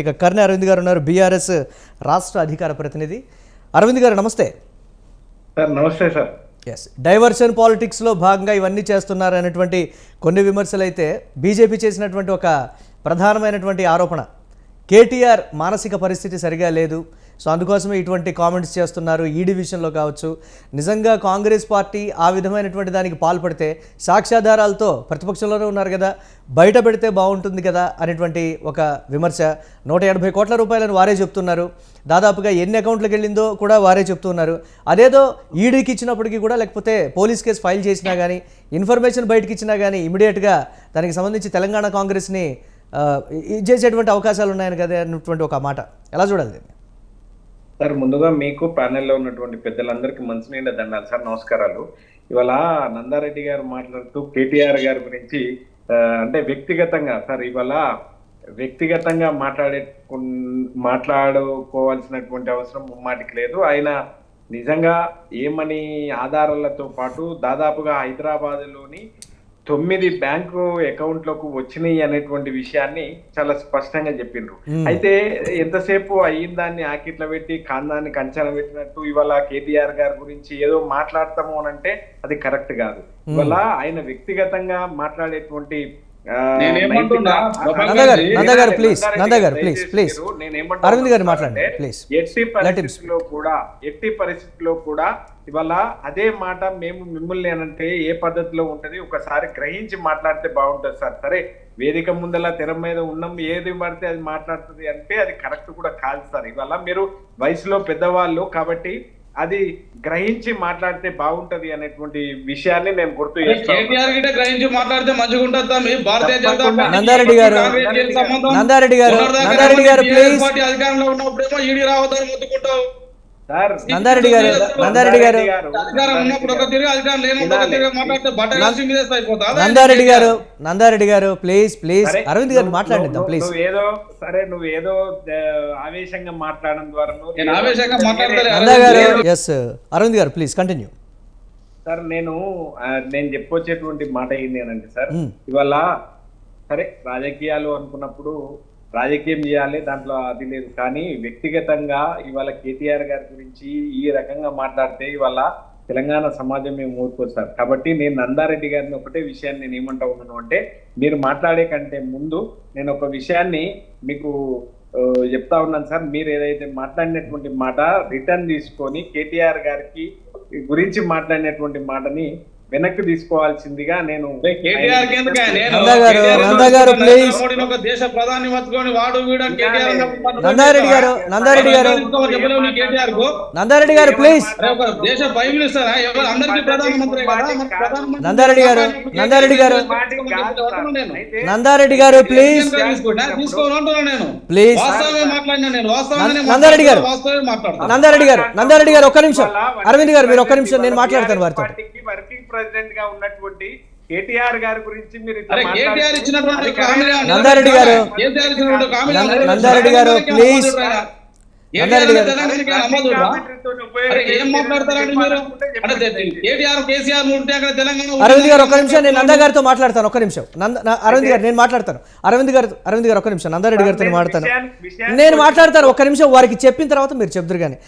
ఇక కర్ణ అరవింద్ గారు ఉన్నారు బీఆర్ఎస్ రాష్ట్ర అధికార ప్రతినిధి. అరవింద్ గారు నమస్తే. సార్ నమస్తే సార్. ఎస్ డైవర్షన్ పాలిటిక్స్లో భాగంగా ఇవన్నీ చేస్తున్నారు అనేటువంటి కొన్ని విమర్శలు అయితే బీజేపీ చేసినటువంటి ఒక ప్రధానమైనటువంటి ఆరోపణ. కేటీఆర్ మానసిక పరిస్థితి సరిగా లేదు. సో అందుకోసమే ఇటువంటి కామెంట్స్ చేస్తున్నారు ఈడీ విషయంలో కావచ్చు. నిజంగా కాంగ్రెస్ పార్టీ ఆ విధమైనటువంటి దానికి పాల్పడితే సాక్ష్యాధారాలతో ప్రతిపక్షంలోనే ఉన్నారు కదా బయట పెడితే బాగుంటుంది కదా అనేటువంటి ఒక విమర్శ నూట ఎనభై కోట్ల రూపాయలను వారే చెప్తున్నారు. దాదాపుగా ఎన్ని అకౌంట్లకు వెళ్ళిందో కూడా వారే చెప్తున్నారు. అదేదో ఈడీకి ఇచ్చినప్పటికీ కూడా లేకపోతే పోలీస్ కేసు ఫైల్ చేసినా కానీ ఇన్ఫర్మేషన్ బయటకి ఇచ్చినా కానీ ఇమీడియట్గా దానికి సంబంధించి తెలంగాణ కాంగ్రెస్ని ఇది చేసేటువంటి అవకాశాలు ఉన్నాయని కదా అన్నటువంటి ఒక మాట. ఎలా చూడాలి దీన్ని? సార్ ముందుగా మీకు ప్యానెల్లో ఉన్నటువంటి పెద్దలందరికీ మనసు నిండా దండాలి సార్ నమస్కారాలు. ఇవాళ నందారెడ్డి గారు మాట్లాడుతూ కేటీఆర్ గారి గురించి అంటే వ్యక్తిగతంగా సార్ ఇవాళ వ్యక్తిగతంగా మాట్లాడే మాట్లాడుకోవాల్సినటువంటి అవసరం ముమ్మాటికి లేదు. ఆయన నిజంగా ఏమని ఆధారాలతో పాటు దాదాపుగా హైదరాబాద్లోని తొమ్మిది బ్యాంకు అకౌంట్లకు వచ్చినాయి అనేటువంటి విషయాన్ని చాలా స్పష్టంగా చెప్పిండ్రు. అయితే ఎంతసేపు అయిన దాన్ని ఆకిట్ల పెట్టి కాందాన్ని కంచన పెట్టినట్టు? ఇవాళ కేటీఆర్ గారి గురించి ఏదో మాట్లాడతాము అని అంటే అది కరెక్ట్ కాదు. ఇవాళ ఆయన వ్యక్తిగతంగా మాట్లాడేటువంటి నేనేమంటున్నా అరవింద్ గారు మాట్లాడండి, అంటే. ఎట్టి పరిస్థితుల్లో కూడా ఎట్టి పరిస్థితుల్లో కూడా ఇవాళ అదే మాట మేము మిమ్మల్ని అనంటే ఏ పద్ధతిలో ఉంటది? ఒకసారి గ్రహించి మాట్లాడితే బాగుంటది సార్. సరే వేదిక ముందల తెర మీద ఉన్నాం ఏది పడితే అది మాట్లాడుతుంది అంటే అది కరెక్ట్ కూడా కాదు సార్. ఇవాళ మీరు వయసులో పెద్దవాళ్ళు కాబట్టి అది గ్రహించి మాట్లాడితే బాగుంటది అనేటువంటి విషయాన్ని నేను గుర్తు కేటీఆర్ గిట్ట గ్రహించి మాట్లాడితే మంచిగా ఉంటుంది. భారతీయ జనతా పార్టీ నందారెడ్డి గారు, నందారెడ్డి గారు, నందారెడ్డి గారు. పార్టీ అధికారంలో ఉన్నప్పుడేమో ఈడీ రావద్దని మొత్తుకుంటావు సార్ నందారెడ్డి గారు, నందారెడ్డి గారు. అధికారం ఉన్నప్పుడు ఒక తిరిగి అధికారం లేనప్పుడు ఒక తిరిగి మాట్లాడితే బట్ట కలిసి మీదేస్తే అయిపోతా అదే నందారెడ్డి గారు నందారెడ్డి గారు ప్లీజ్ ప్లీజ్ అరవింద్ గారు మాట్లాడిద్దాం ప్లీజ్ నువ్వు ఏదో సరే నువ్వు ఏదో ఆవేశంగా మాట్లాడడం ద్వారా నువ్వు నేను ఆవేశంగా మాట్లాడతలే. నందా గారు ఎస్ అరవింద్ గారు ప్లీజ్ కంటిన్యూ సార్ నేను నేను చెప్పొచ్చేటువంటి మాట ఏంటి అని అంటే సార్. ఇవాళ సరే రాజకీయాలు అనుకున్నప్పుడు రాజకీయం చేయాలి దాంట్లో అది లేదు. కానీ వ్యక్తిగతంగా ఇవాళ కేటీఆర్ గారి గురించి ఈ రకంగా మాట్లాడితే ఇవాళ తెలంగాణ సమాజం మేము ఊరుకోదు సార్ కాబట్టి నేను నందారెడ్డి గారిని ఒకటే విషయాన్ని నేను ఏమంటా ఉన్నాను అంటే మీరు మాట్లాడే కంటే ముందు నేను ఒక విషయాన్ని మీకు చెప్తా ఉన్నాను సార్. మీరు ఏదైతే మాట్లాడినటువంటి మాట రిటర్న్ తీసుకొని కేటీఆర్ గారికి గురించి మాట్లాడినటువంటి మాటని వెనక్కి తీసుకోవాల్సిందిగా నేను దేశ ప్రధాని పట్టుకొని వాడు నందారెడ్డి గారు నందారెడ్డి గారు చెప్పలేవు నీ కేటీఆర్కు? నందారెడ్డి గారు ప్లీజ్ అరే ఒక దేశ ప్రైమ్ మినిస్టర్ అందరికీ ప్రధానమంత్రి నందారెడ్డి గారు, నందారెడ్డి గారు. నేను. నందారెడ్డి గారు ప్లీజ్ నేను. ప్లీజ్ నందారెడ్డి గారు. నందారెడ్డి గారు నందారెడ్డి గారు ఒక్క నిమిషం. అరవింద్ గారు మీరు ఒక్క నిమిషం నేను మాట్లాడతాను వారితో. ప్రెసిడెంట్గా ఉన్నటువంటి కేటీఆర్ గారి గురించి మీరు ఒక నందారెడ్డి గారు. ఒక నందారెడ్డి గారు, తెలంగాణ అరవింద్ గారు ఒక్క నిమిషం నేను నందా గారితో మాట్లాడతాను ఒక్క నిమిషం. నంద అరవింద్ గారు నేను మాట్లాడతాను. అరవింద్ గారు అరవింద్ గారు ఒక్క నిమిషం నందారెడ్డి గారితో మాట్లాడతాను. నేను మాట్లాడతాను ఒక్క నిమిషం వారికి చెప్పిన తర్వాత మీరు చెప్తారు కానీ.